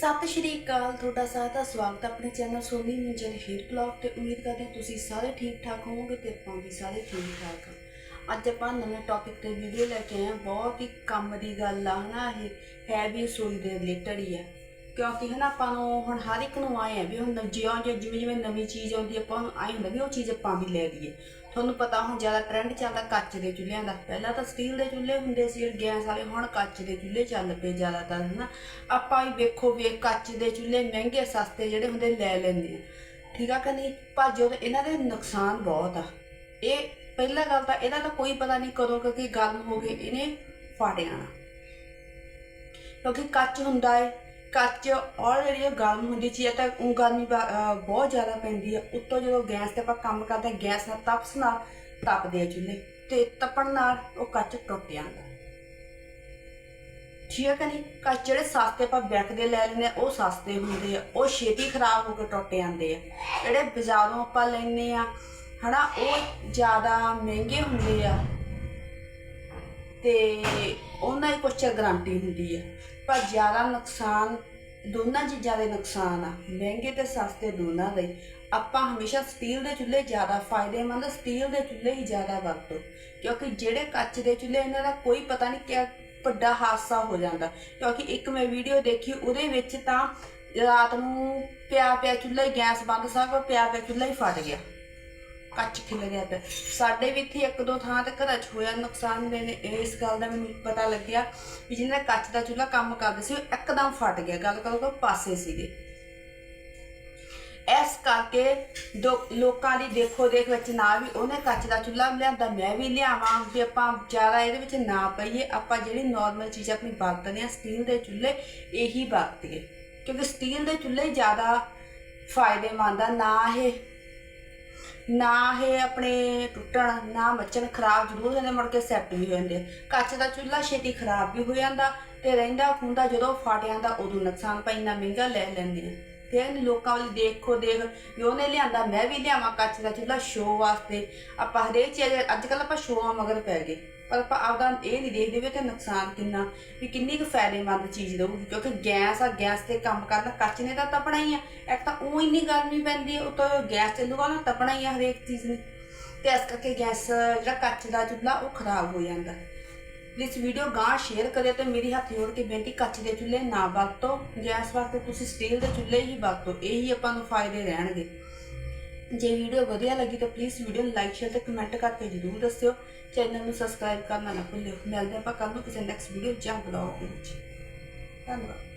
ਸਤਿ ਸ਼੍ਰੀ ਅਕਾਲ, ਤੁਹਾਡਾ ਸਾਰਿਆਂ ਦਾ ਸਵਾਗਤ ਹੈ ਆਪਣੇ channel Soni Minjan hair blog ਤੇ। ਉਮੀਦ ਕਰਦੇ ਹਾਂ ਤੁਸੀਂ ਸਾਰੇ ਠੀਕ ਠਾਕ ਹੋਵੋਗੇ ਤੇ ਆਪਾਂ ਵੀ ਸਾਰੇ ਠੀਕ ਠਾਕ ਹਾਂ। ਅੱਜ ਆਪਾਂ ਨਵੇਂ ਟੌਪਿਕ ਤੇ ਵੀਡੀਓ ਲੈ ਕੇ ਆਏ ਹਾਂ। ਬਹੁਤ ਹੀ ਕੰਮ ਦੀ ਗੱਲ ਆ ਹਨਾ ਇਹ, ਹੈ ਵੀ ਸੋਈ ਦੇ ਰਿਲੇਟਡ ਹੀ ਆ। ਕਿਉਂਕਿ ਹਨਾ ਆਪਾਂ ਨੂੰ ਹੁਣ ਹਰ ਇੱਕ ਨੂੰ ਆਏ ਆ ਵੀ ਹੁਣ ਜਿਉਂ ਜਿਉਂ ਜਿਵੇਂ ਜਿਵੇਂ ਨਵੀਂ ਚੀਜ਼ ਆਉਂਦੀ ਆਪਾਂ ਨੂੰ ਆਏ ਹੁੰਦਾ ਵੀ ਉਹ ਚੀਜ਼ ਆਪਾਂ ਵੀ ਲੈ ਲਈਏ। ਤੁਹਾਨੂੰ ਪਤਾ ਹੁਣ ਜ਼ਿਆਦਾ ਟ੍ਰੈਂਡ ਚੱਲਦਾ ਕੱਚ ਦੇ ਚੁੱਲ੍ਹਿਆਂ ਦਾ। ਪਹਿਲਾਂ ਤਾਂ ਸਟੀਲ ਦੇ ਚੁੱਲ੍ਹੇ ਹੁੰਦੇ ਸੀ ਗੈਸ ਵਾਲੇ, ਹੁਣ ਕੱਚ ਦੇ ਚੁੱਲ੍ਹੇ ਚੱਲ ਪਏ ਜ਼ਿਆਦਾਤਰ, ਹਨਾ। ਆਪਾਂ ਵੀ ਵੇਖੋ ਵੀ ਕੱਚ ਦੇ ਚੁੱਲ੍ਹੇ ਮਹਿੰਗੇ, ਸਸਤੇ ਜਿਹੜੇ ਹੁੰਦੇ ਲੈ ਲੈਂਦੇ ਆ। ਠੀਕ ਆ ਕਿ ਨਹੀਂ? ਪਰ ਜਦੋਂ ਇਹਨਾਂ ਦੇ ਨੁਕਸਾਨ ਬਹੁਤ ਆ, ਇਹ ਪਹਿਲਾ ਗੱਲ ਤਾਂ ਇਹਦਾ ਤਾਂ ਕੋਈ ਪਤਾ ਨਹੀਂ ਕਦੋਂ ਕਿਉਂਕਿ ਗਰਮ ਹੋ ਗਏ ਇਹਨੇ ਫਟ ਜਾਣਾ ਕਿਉਂਕਿ ਕੱਚ ਹੁੰਦਾ ਹੈ ਕੱਚ ਆਲਰੇਡੀ ਗਰਮ ਹੁੰਦੀ ਚੀਜ਼ ਹੈ ਤਾਂ ਉਹ ਗਰਮੀ ਬਹੁਤ ਜ਼ਿਆਦਾ ਪੈਂਦੀ ਹੈ ਉੱਤੋਂ ਜਦੋਂ ਗੈਸ ਤੇ ਆਪਾਂ ਕੰਮ ਕਰਦੇ ਹਾਂ, ਗੈਸ ਨਾਲ ਤਪਸ ਨਾਲ ਤਪਦੇ ਆ ਚੁੱਲ੍ਹੇ ਤੇ ਤਪਣ ਨਾਲ ਉਹ ਕੱਚ ਟੁੱਟ ਜਾਂਦਾ। ਠੀਕ ਹੈ ਕਿ ਨਹੀਂ? ਕੱਚ ਜਿਹੜੇ ਸਸਤੇ ਆਪਾਂ ਬੈਕ ਦੇ ਲੈ ਲੈਂਦੇ ਉਹ ਸਸਤੇ ਹੁੰਦੇ ਆ। ਉਹ ਛੇਤੀ ਖਰਾਬ ਹੋ ਕੇ ਟੁੱਟ ਜਾਂਦੇ ਆ। ਜਿਹੜੇ ਬਾਜ਼ਾਰੋਂ ਆਪਾਂ ਲੈਂਦੇ ਆ, ਹਨਾ, ਉਹ ਜ਼ਿਆਦਾ ਮਹਿੰਗੇ ਹੁੰਦੇ ਆ। ਤੇ ਉਹਨਾਂ ਦੀ ਕੁਛ ਗਰੰਟੀ ਹੁੰਦੀ ਹੈ ਪਰ ਜ਼ਿਆਦਾ ਨੁਕਸਾਨ, ਦੋਨਾਂ ਚੀਜ਼ਾਂ ਦੇ ਨੁਕਸਾਨ ਆ। ਮਹਿੰਗੇ ਤੇ ਸਸਤੇ ਦੋਨਾਂ ਦੇ। ਆਪਾਂ ਹਮੇਸ਼ਾ ਸਟੀਲ ਦੇ ਚੁੱਲ੍ਹੇ ਜ਼ਿਆਦਾ ਫਾਇਦੇਮੰਦ ਸਟੀਲ ਦੇ ਚੁੱਲ੍ਹੇ ਹੀ ਜ਼ਿਆਦਾ ਵਰਤੋ। ਕਿਉਂਕਿ ਜਿਹੜੇ ਕੱਚ ਦੇ ਚੁੱਲ੍ਹੇ ਇਹਨਾਂ ਦਾ ਕੋਈ ਪਤਾ ਨਹੀਂ ਕਿਆ ਵੱਡਾ ਹਾਦਸਾ ਹੋ ਜਾਂਦਾ। ਕਿਉਂਕਿ ਇੱਕ ਮੈਂ ਵੀਡੀਓ ਦੇਖੀ, ਉਹਦੇ ਵਿੱਚ ਤਾਂ ਰਾਤ ਨੂੰ ਪਿਆ ਪਿਆ ਚੁੱਲ੍ਹਾ ਹੀ ਗੈਸ ਬੰਦ ਸਭ ਪਿਆ ਪਿਆ ਚੁੱਲ੍ਹਾ ਹੀ ਫਟ ਗਿਆ। ਕੱਚ ਖਿਲ ਗਿਆ ਪਿਆ। ਸਾਡੇ ਵੀ ਇੱਥੇ ਇੱਕ ਦੋ ਥਾਂ ਤੇ ਘਰਾਂ 'ਚ ਹੋਇਆ ਨੁਕਸਾਨ ਮੈਨੇ ਇਸ ਗੱਲ ਦਾ ਮੈਨੂੰ ਪਤਾ ਲੱਗਿਆ ਵੀ ਜਿਹਨਾਂ ਕੱਚ ਦਾ ਚੁੱਲ੍ਹਾ ਕੰਮ ਕਰਦੇ ਸੀ, ਉਹ ਇੱਕਦਮ ਫਟ ਗਿਆ। ਗੱਲ ਕਰੋ ਕਿ ਪਾਸੇ ਸੀਗੇ। ਇਸ ਕਰਕੇ ਲੋਕਾਂ ਦੀ ਦੇਖੋ ਦੇਖ ਵਿੱਚ ਨਾ ਵੀ ਉਹਨੇ ਕੱਚ ਦਾ ਚੁੱਲ੍ਹਾ ਲਿਆਂਦਾ, ਮੈਂ ਵੀ ਲਿਆਵਾਂ ਵੀ ਆਪਾਂ ਜ਼ਿਆਦਾ ਇਹਦੇ ਵਿੱਚ ਨਾ ਪਈਏ। ਆਪਾਂ ਜਿਹੜੀ ਨਾਰਮਲ ਚੀਜ਼ ਆਪਣੀ ਵਰਤਦੇ ਆ ਸਟੀਲ ਦੇ ਚੁੱਲ੍ਹੇ, ਇਹੀ ਵਰਤੀਏ। ਕਿਉਂਕਿ ਸਟੀਲ ਦੇ ਚੁੱਲ੍ਹੇ ਹੀ ਜ਼ਿਆਦਾ ਫਾਇਦੇਮੰਦ ਆ। ਨਾ ਇਹ ਨਾ ਇਹ ਆਪਣੇ ਟੁੱਟਣ, ਨਾ ਮੱਚਣ ਖਰਾਬ ਜ਼ਰੂਰ ਹੁੰਦੇ ਮੁੜ ਕੇ ਸੈੱਟ ਵੀ ਹੋ ਜਾਂਦੇ। ਆ। ਕੱਚ ਦਾ ਚੁੱਲ੍ਹਾ ਛੇਤੀ ਖਰਾਬ ਵੀ ਹੋ ਜਾਂਦਾ ਤੇ ਰਹਿੰਦਾ ਖੁੰਦਾ ਜਦੋਂ ਫਟ ਜਾਂਦਾ ਉਦੋਂ ਨੁਕਸਾਨ ਪੈ ਇੰਨਾ ਮਹਿੰਗਾ ਲੈ ਲੈਂਦੇ ਆ। ਤੇ ਇਹ ਲੋਕਾਂ ਵਾਲੀ ਦੇਖੋ, ਦੇਖ, ਵੀ ਉਹਨੇ ਲਿਆਂਦਾ, ਮੈਂ ਵੀ ਲਿਆਵਾਂ ਕੱਚ ਦਾ ਚੁੱਲ੍ਹਾ ਸ਼ੋਅ ਵਾਸਤੇ। ਆਪਾਂ ਹਰੇਕ ਚੀਜ਼, ਅੱਜ ਕੱਲ ਆਪਾਂ ਸ਼ੋਆਂ ਮਗਰ ਪੈ ਗਏ। ਪਰ ਆਪਾਂ ਆਪਦਾ ਇਹ ਨਹੀਂ ਦੇਖਦੇ ਵੀ ਤੇ ਨੁਕਸਾਨ ਕਿੰਨਾ, ਵੀ ਕਿੰਨੀ ਕੁ ਫਾਇਦੇਮੰਦ ਚੀਜ਼ ਦਊਗੀ, ਕਿਉਂਕਿ ਗੈਸ ਆ, ਗੈਸ ਤੇ ਕੰਮ ਕਰਨਾ ਕੱਚ ਨੇ ਤਾਂ ਤਪਣਾ ਹੀ ਆ। ਇੱਕ ਤਾਂ ਉਹ ਇੰਨੀ ਗਰਮੀ ਪੈਂਦੀ ਹੈ ਉਤੋਂ ਗੈਸ ਚੱਲੂਗਾ ਨਾ ਤਪਣਾ ਹੀ ਆ ਹਰੇਕ ਚੀਜ਼ ਨੇ। ਤੇ ਇਸ ਕਰਕੇ ਗੈਸ ਜਿਹੜਾ ਕੱਚ ਦਾ ਚੁੱਲ੍ਹਾ, ਉਹ ਖਰਾਬ ਹੋ ਜਾਂਦਾ। ਪਲੀਜ਼ ਵੀਡੀਓ ਗਾਂ ਸ਼ੇਅਰ ਕਰਿਓ ਤੇ ਮੇਰੀ ਹੱਥ ਜੋੜ ਕੇ ਬੇਨਤੀ, ਕੱਚ ਦੇ ਚੁੱਲ੍ਹੇ ਨਾ ਵਰਤੋ। ਗੈਸ ਵਾਸਤੇ ਤੁਸੀਂ ਸਟੀਲ ਦੇ ਚੁੱਲ੍ਹੇ ਹੀ ਵਰਤੋ, ਇਹੀ ਆਪਾਂ ਨੂੰ ਫਾਇਦੇ ਰਹਿਣਗੇ। ਜੇ ਵੀਡੀਓ ਵਧੀਆ ਲੱਗੀ ਤਾਂ ਪਲੀਜ਼ ਵੀਡੀਓ ਨੂੰ ਲਾਈਕ ਸ਼ੇਅਰ ਤੇ ਕਮੈਂਟ ਕਰਕੇ ਜਰੂਰ ਦੱਸਿਓ। ਚੈਨਲ ਨੂੰ ਸਬਸਕ੍ਰਾਈਬ ਕਰਨਾ ਨਾ ਭੁੱਲਿਓ। ਮਿਲਦੇ ਆਪਾਂ ਕੱਲ ਨੂੰ ਕਿਸੇ ਨੈਕਸਟ ਵੀਡੀਓ ਜਾਂ ਬਲੌਗ ਦੇ ਵਿੱਚ। ਧੰਨਵਾਦ।